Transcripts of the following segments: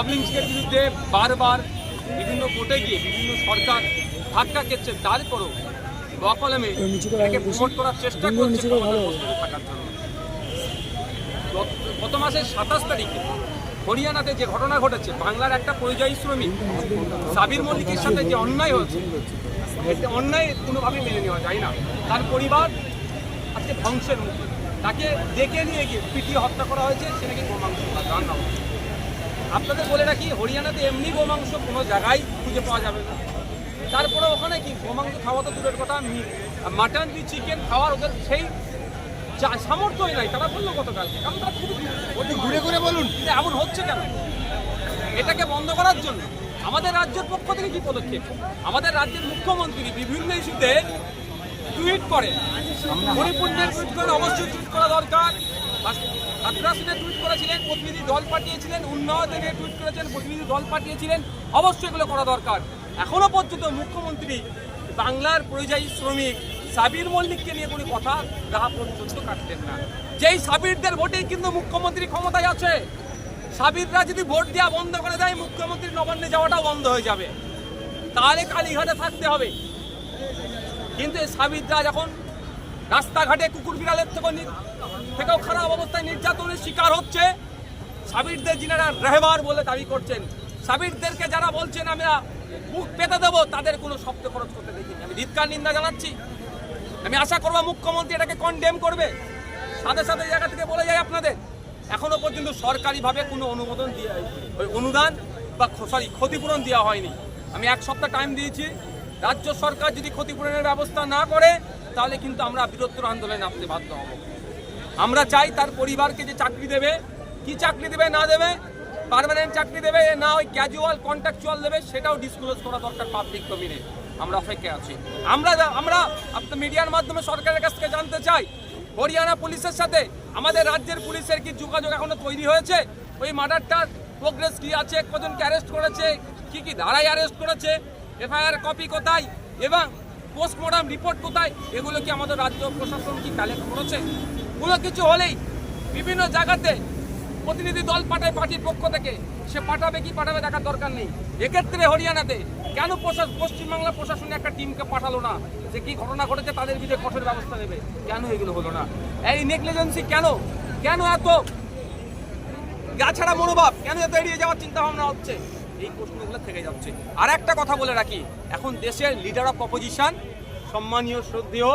লিঞ্চিংয়ের বিরুদ্ধে বারবার বিভিন্ন কোর্টে গিয়ে বিভিন্ন সরকার ধাক্কা খেচ্ছে তারপরও বকলমে এটাকে প্রমোট করার চেষ্টা করছে থাকার জন্য। গত- মাসের সাতাশ তারিখে হরিয়ানাতে যে ঘটনা ঘটেছে বাংলার একটা পরিযায়ী শ্রমিক সাবির মল্লিকের সাথে যে অন্যায় হয়েছে অন্যায় কোনোভাবেই মেনে নেওয়া যায় না। তার পরিবার আজকে ধ্বংসের মুখে। তাকে ডেকে নিয়ে গিয়ে পিটিয়ে হত্যা করা হয়েছে সে নাকি গোমাংস রান্না হচ্ছে আপনাদের বলে রাখি হরিয়ানাতে এমনি গোমাংস কোনো জায়গায় খুঁজে পাওয়া যাবে না। তারপরে ওখানে কি গোমাংস খাওয়া তো দূরের কথা মাটন কি চিকেন খাওয়ার ওদের সেই সামর্থ্যই নাই। তারা বলল গতকাল কারণ তারা খুবই ঘুরে ঘুরে বলুন। এমন হচ্ছে কেন? এটাকে বন্ধ করার জন্য আমাদের রাজ্যের পক্ষ থেকে কি পদক্ষেপ? আমাদের রাজ্যের মুখ্যমন্ত্রী বিভিন্ন ইস্যুতে টুইট করে। হরিপুণ্যের টুইট করে অবশ্যই টুইট করা দরকার। আদ্রাসিনে টুইট করেছিলেন, প্রতিনিধি দল পাঠিয়েছিলেন, উন্নয়নে টুইট করেছেন, প্রতিনিধি দল পাঠিয়েছিলেন। অবশ্যই এগুলো করা দরকার। এখনও পর্যন্ত মুখ্যমন্ত্রী বাংলার পরিযায়ী শ্রমিক সাবির মল্লিককে নিয়ে কোনো কথা গা পর্যন্ত কাটতেন না। যেই সাবিরদের ভোটেই কিন্তু মুখ্যমন্ত্রী ক্ষমতায় আছে, সাবিররা যদি ভোট দেওয়া বন্ধ করে দেয়, মুখ্যমন্ত্রী নবান্নে যাওয়াটাও বন্ধ হয়ে যাবে। তাহলে কালীঘাটে থাকতে হবে। কিন্তু এই সাবিররা যখন রাস্তাঘাটে কুকুর বিড়ালের থেকে থেকেও খারাপ অবস্থায় নির্যাতনের শিকার হচ্ছে। সাবিরদের যিনারা রেহবার বলে দাবি করছেন, সাবিরদেরকে যারা বলছেন, আমরা মুখ পেতে দেবো, তাদের কোনো শব্দ খরচ করতে দেখিনি। আমি ধিৎকার, নিন্দা জানাচ্ছি। আমি আশা করব মুখ্যমন্ত্রী এটাকে কন্ডেম করবে। সাথে সাথে জায়গা থেকে বলে যায় আপনাদের, এখনও পর্যন্ত সরকারিভাবে কোনো অনুমোদন দিয়ে ওই অনুদান বা সরি ক্ষতিপূরণ দেওয়া হয়নি। আমি এক সপ্তাহ টাইম দিয়েছি। রাজ্য সরকার যদি ক্ষতিপূরণের ব্যবস্থা না করে তাহলে কিন্তু আমরা বৃহত্তর আন্দোলনে নামতে বাধ্য হব। আমরা চাই তার পরিবারকে যে চাকরি দেবে, কি চাকরি দেবে, না দেবে পারমানেন্ট চাকরি দেবে না ওই ক্যাজুয়াল কন্ট্রাকচুয়াল দেবে, সেটাও ডিসক্লোজ করা দরকার পাবলিক ডোমিনে আমরা অপেক্ষায় আছি। আমরা আমরা আপনার মিডিয়ার মাধ্যমে সরকারের কাছ থেকে জানতে চাই, হরিয়ানা পুলিশের সাথে আমাদের রাজ্যের পুলিশের কি যোগাযোগ এখনও তৈরি হয়েছে? ওই মার্ডারটার প্রোগ্রেস কি আছে? কজনকে অ্যারেস্ট করেছে? কি কি ধারায় অ্যারেস্ট করেছে? এফআইআর কপি কোথায়? এবং পোস্টমর্টম রিপোর্ট কোথায়? এগুলো কি আমাদের রাজ্য প্রশাসন কি কালেক্ট করেছে? কোনো কিছু হলেই বিভিন্ন জায়গাতে প্রতিনিধি দল পাঠায় পার্টির পক্ষ থেকে। সে পাঠাবে কি পাঠাবে দেখার দরকার নেই। এক্ষেত্রে হরিয়ানাতে কেন পশ্চিমবাংলা প্রশাসনে একটা টিমকে পাঠালো না? যে কি ঘটনা ঘটেছে তাদের বিরুদ্ধে কঠোর ব্যবস্থা নেবে? কেন এগুলো হলো না? এই নেগলিজেন্সি কেন? কেন এত গাছাড়া মনোভাব? কেন এত এড়িয়ে যাওয়ার চিন্তা ভাবনা হচ্ছে? এই প্রশ্নগুলো থেকে যাচ্ছে। আর একটা কথা বলে রাখি, এখন দেশের লিডার অফ অপোজিশন সম্মানীয়, শ্রদ্ধেয়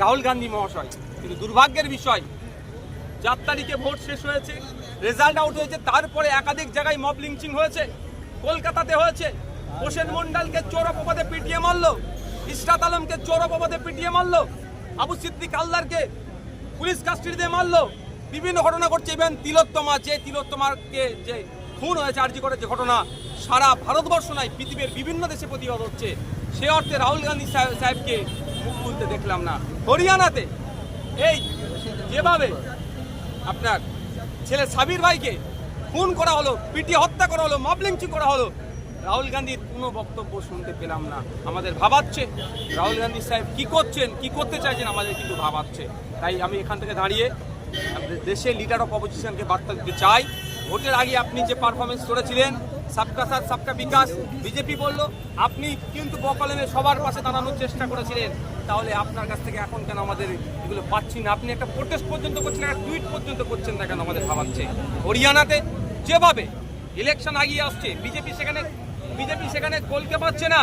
রাহুল গান্ধী মহাশয়। কিন্তু দুর্ভাগ্যের বিষয়, চার তারিখে ভোট শেষ হয়েছে রেজাল্ট আউট হয়েছে, তারপরে একাধিক জায়গায় মব লিঞ্চিং হয়েছে, কলকাতাতে হয়েছে। হোসেন মন্ডলকে চোর অপবাদে পিটিয়ে মারলো ইসরাত আলমকে চোর অপবাদে পিটিয়ে মারলো, আবু সিদ্দিক আল্লাহরকে পুলিশ কাস্টডিতে মারলো। বিভিন্ন ঘটনা ঘটছে ইভেন তিলোত্তমা যে তিলোত্তমাকে যে খুন হয়েছে আর্জি করে যে ঘটনা সারা ভারতবর্ষ নয় পৃথিবীর বিভিন্ন দেশে প্রতিবাদ হচ্ছে। সে অর্থে রাহুল গান্ধী সাহেব- সাহেবকে মুখ খুলতে দেখলাম না। হরিয়ানাতে এই যেভাবে আপনার ছেলে সাবির ভাইকে খুন করা হলো পিটিয়ে হত্যা করা হলো মবলিংচি করা হলো, রাহুল গান্ধীর কোনো বক্তব্য শুনতে পেলাম না। আমাদের ভাবাচ্ছে রাহুল গান্ধী সাহেব কি করছেন, কি করতে চাইছেন আমাদের কিন্তু ভাবাচ্ছে। তাই আমি এখান থেকে দাঁড়িয়ে দেশের লিডার অফ অপোজিশনকে বার্তা দিতে চাই। ভোটের আগে আপনি যে পারফরমেন্স করেছিলেন, সবকা সাথ, সবকা বিকাশ বিজেপি বলল, আপনি কিন্তু বকলেমে সবার পাশে দাঁড়ানোর চেষ্টা করেছিলেন। তাহলে আপনার কাছ থেকে এখন কেন আমাদের এগুলো পাচ্ছি না? আপনি একটা প্রোটেস্ট পর্যন্ত করছেন, একটা টুইট পর্যন্ত করছেন না কেন আমাদের ভাবাচ্ছে? হরিয়ানাতে যেভাবে ইলেকশন আগিয়ে আসছে বিজেপি সেখানে বিজেপি সেখানে কলকে পাচ্ছে না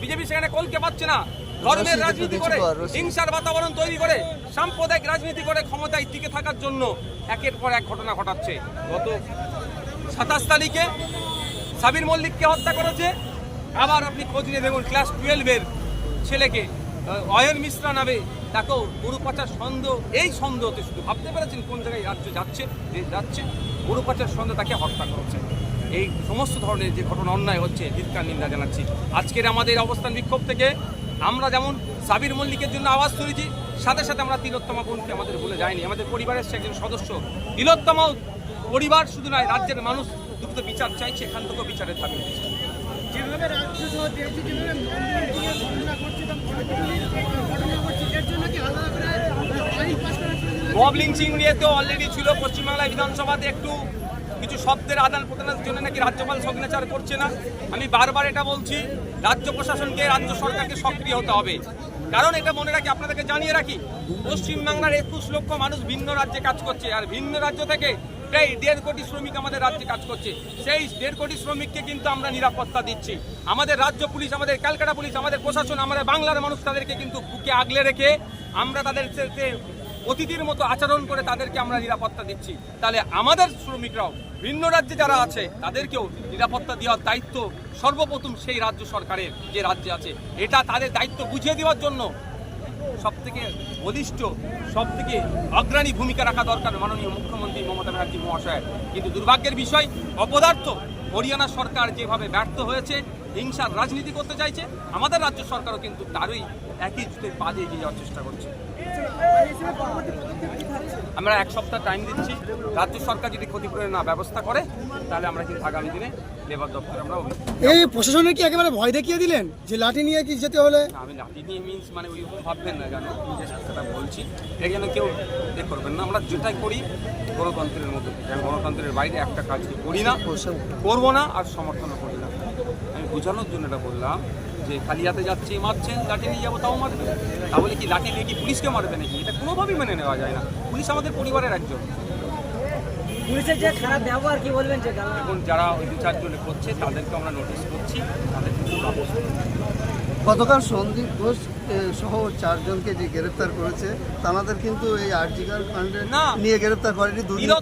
বিজেপি সেখানে কলকে পাচ্ছে না। ধর্মের রাজনীতি করে। হিংসার বাতাবরণ তৈরি করে সাম্প্রদায়িক রাজনীতি করে ক্ষমতায় টিকে থাকার জন্য একের পর এক ঘটনা ঘটাচ্ছে। গত সাতাশ তারিখে সাবির মল্লিককে হত্যা করেছে। আবার আপনি খোঁজ নিয়ে দেখুন ক্লাস টুয়েলভের ছেলেকে অয়ন মিশ্রা নামে তাকেও গরু পাচার সন্দেহ এই সন্দেহতে শুধু ভাবতে পেরেছেন কোন জায়গায় রাজ্য যাচ্ছে যে যাচ্ছে গরু পাচার সন্দেহ তাকে হত্যা করেছে। এই সমস্ত ধরনের যে ঘটনা অন্যায় হচ্ছে ধিৎকার নিন্দা জানাচ্ছি। আজকের আমাদের অবস্থান বিক্ষোভ থেকে আমরা যেমন সাবির মল্লিকের জন্য আওয়াজ তুলেছি সাথে সাথে আমরা তিলোত্তমা বোনকে আমাদের ভুলে যায়নি আমাদের পরিবারের সে একজন সদস্য। তিলোত্তমাও পরিবার শুধু নয় রাজ্যের মানুষ দ্রুত বিচার চাইছে এখান থেকেও বিচারের দাবি উঠেছে। যেভাবে রাজ্য সহ দেশে যেভাবে ঘটনা ঘটছে ঘটনা ঘটছে এর জন্য কি আলাদা করে আইন পাস করার মব লিঞ্চিং নিয়ে তো অলরেডি ছিল পশ্চিমবাংলা বিধানসভাতে একটু কিছু শব্দের আদান প্রদানের জন্য নাকি রাজ্যপাল সিগনেচার করছে না? আমি বারবার এটা বলছি, রাজ্য প্রশাসনকে, রাজ্য সরকারকে সক্রিয় হতে হবে। কারণ এটা মনে রাখি, আপনাদেরকে জানিয়ে রাখি, পশ্চিমবাংলার একুশ লক্ষ মানুষ ভিন্ন রাজ্যে কাজ করছে, আর ভিন্ন রাজ্য থেকে প্রায় দেড় কোটি শ্রমিক আমাদের রাজ্যে কাজ করছে। সেই দেড় কোটি শ্রমিককে কিন্তু আমরা নিরাপত্তা দিচ্ছি। আমাদের রাজ্য পুলিশ, আমাদের ক্যালকাটা পুলিশ, আমাদের প্রশাসন, আমাদের বাংলার মানুষ তাদেরকে কিন্তু বুকে আগলে রেখে আমরা তাদের অতিথির মতো আচরণ করে তাদেরকে আমরা নিরাপত্তা দিচ্ছি। তাহলে আমাদের শ্রমিকরাও, ভিন্ন রাজ্যে যারা আছে, তাদেরকেও নিরাপত্তা দেওয়ার দায়িত্ব সর্বপ্রথম সেই রাজ্য সরকারের যে রাজ্যে আছে। এটা তাদের দায়িত্ব বুঝিয়ে দেওয়ার জন্য সব থেকে বলিষ্ঠ সব থেকে অগ্রণী ভূমিকা রাখা দরকার মাননীয় মুখ্যমন্ত্রী মমতা ব্যানার্জি মহাশয়ের। কিন্তু দুর্ভাগ্যের বিষয়, অপদার্থ হরিয়ানা সরকার যেভাবে ব্যর্থ হয়েছে হিংসার রাজনীতি করতে চাইছে আমাদের রাজ্য সরকারও কিন্তু তারই একই জুতের পা দিয়ে এগিয়ে যাওয়ার চেষ্টা করছে। আমরা এক সপ্তাহ টাইম দিচ্ছি। রাজ্য সরকার যদি ক্ষতিপূরণের না ব্যবস্থা করে তাহলে আমরা কিন্তু আগামী দিনে লেবার দপ্তরে আমরা এই প্রশাসনের কি একেবারে ভয় দেখিয়ে দিলেন? যে লাঠি নিয়ে কি যেতে হলে? আমি লাঠি নিয়ে মিন্স মানে ওই রকম ভাববেন না জানো নিজের সাথে বলছি এই জন্য কেউ এ করবেন না। আমরা যেটাই করি গণতন্ত্রের মধ্যে গণতন্ত্রের বাইরে একটা কাজ করি না করব না আর সমর্থনও করি বোঝানোর জন্য এটা বললাম যে খালি হাতে যাচ্ছি মারছেন লাঠি নিয়ে যাব তাও মারবে। তাহলে কি লাঠি নিয়ে কি পুলিশকে মারবে নাকি? এটা কোনোভাবেই মেনে নেওয়া যায় না। পুলিশ আমাদের পরিবারের একজন। পুলিশের যে খারাপ ব্যবহার কি বলবেন যে এখন যারা ওই দু চারজনে করছে তাদেরকে আমরা নোটিশ করছি তাদের গতকাল সন্দীপ ঘোষ সহ চারজনকে যে গ্রেফতার করেছে তাদের কিন্তু এই আর্জিকার কাণ্ডে না। নিয়ে গ্রেফতার করেনি দুর্নীতি